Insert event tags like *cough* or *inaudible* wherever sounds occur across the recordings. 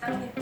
그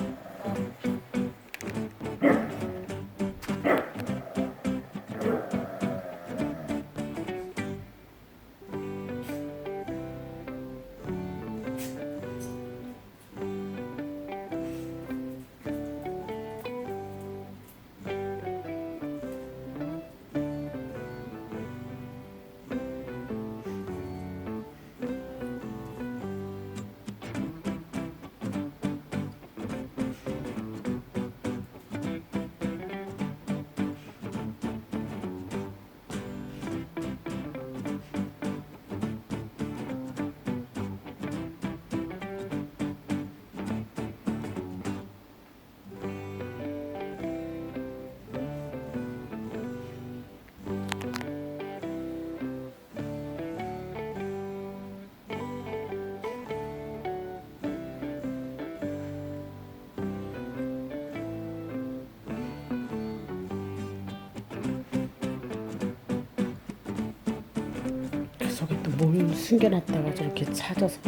속에 또 뭘 숨겨놨다가 저렇게 찾아서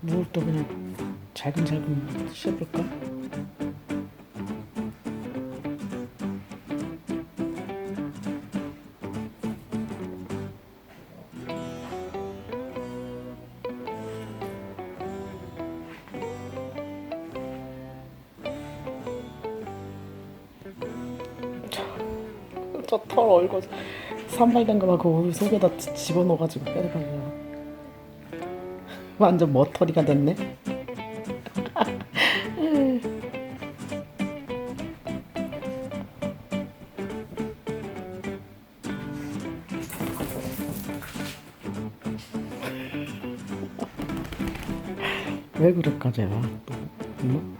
뭘 또 그냥 잘근잘근 씹을까? 저 털 얼고 산발된 거만 그 우유 속에다 지- 집어넣어가지고 빼려고. 완전 머터리가 됐네. *laughs* 왜 그럴까 제가 또. 응?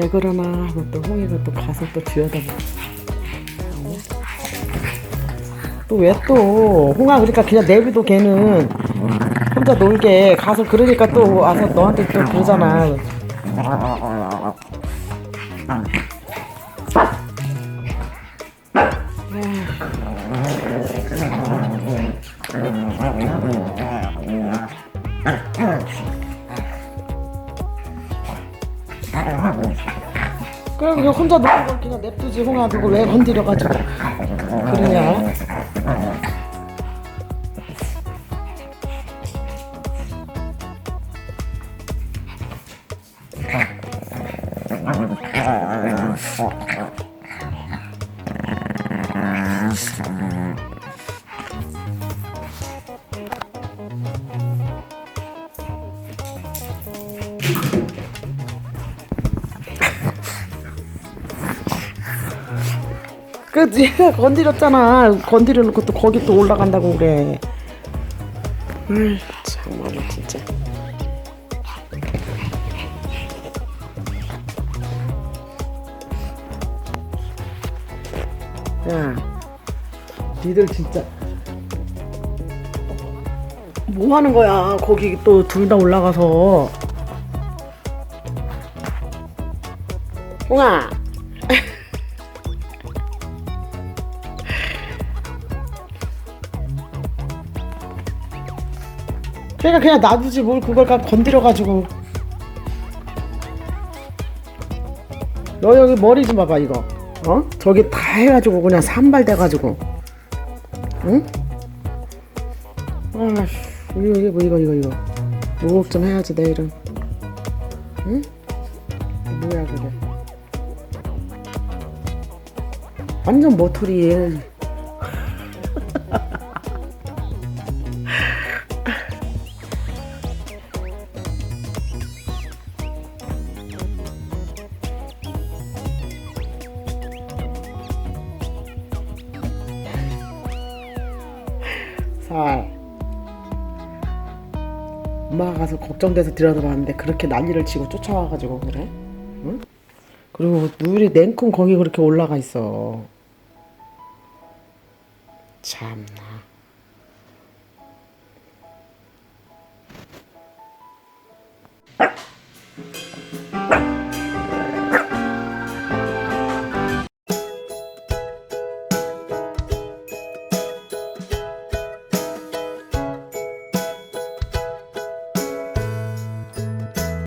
왜 그러나 하고 또 홍이가 또 가서 또 뒤에다가 또왜 또? 홍아 그러니까 그냥 내비도 걔는 혼자 놀게. 가서 그러니까 또 와서 너한테 또 그러잖아 그냥 혼자 노는 걸 그냥 냅두지. 홍아 그걸 왜 건드려가지고. 그러냐 그 네가 *laughs* 건드렸잖아. 건드려 놓고 또 거기 또 올라간다고 그래. 음 참말로 진짜. 야 니들 진짜 뭐 하는 거야? 거기 또 둘 다 올라가서. 홍아 그러니까 그냥 놔두지 뭘 그걸 가 건드려가지고. 너 여기 머리 좀 봐봐 이거. 어? 저기 다 해가지고 그냥 산발돼가지고. 응? 아씨 이거 이거 이거 이거 이거 목욕 좀 해야지 내일은. 응? 뭐야 그게? 완전 머털이 살. 엄마가 가서 걱정돼서 들여다봤는데 그렇게 난리를 치고 쫓아와가지고 그래? 응? 그리고 우리 냉큼 거기 그렇게 올라가 있어. 참나.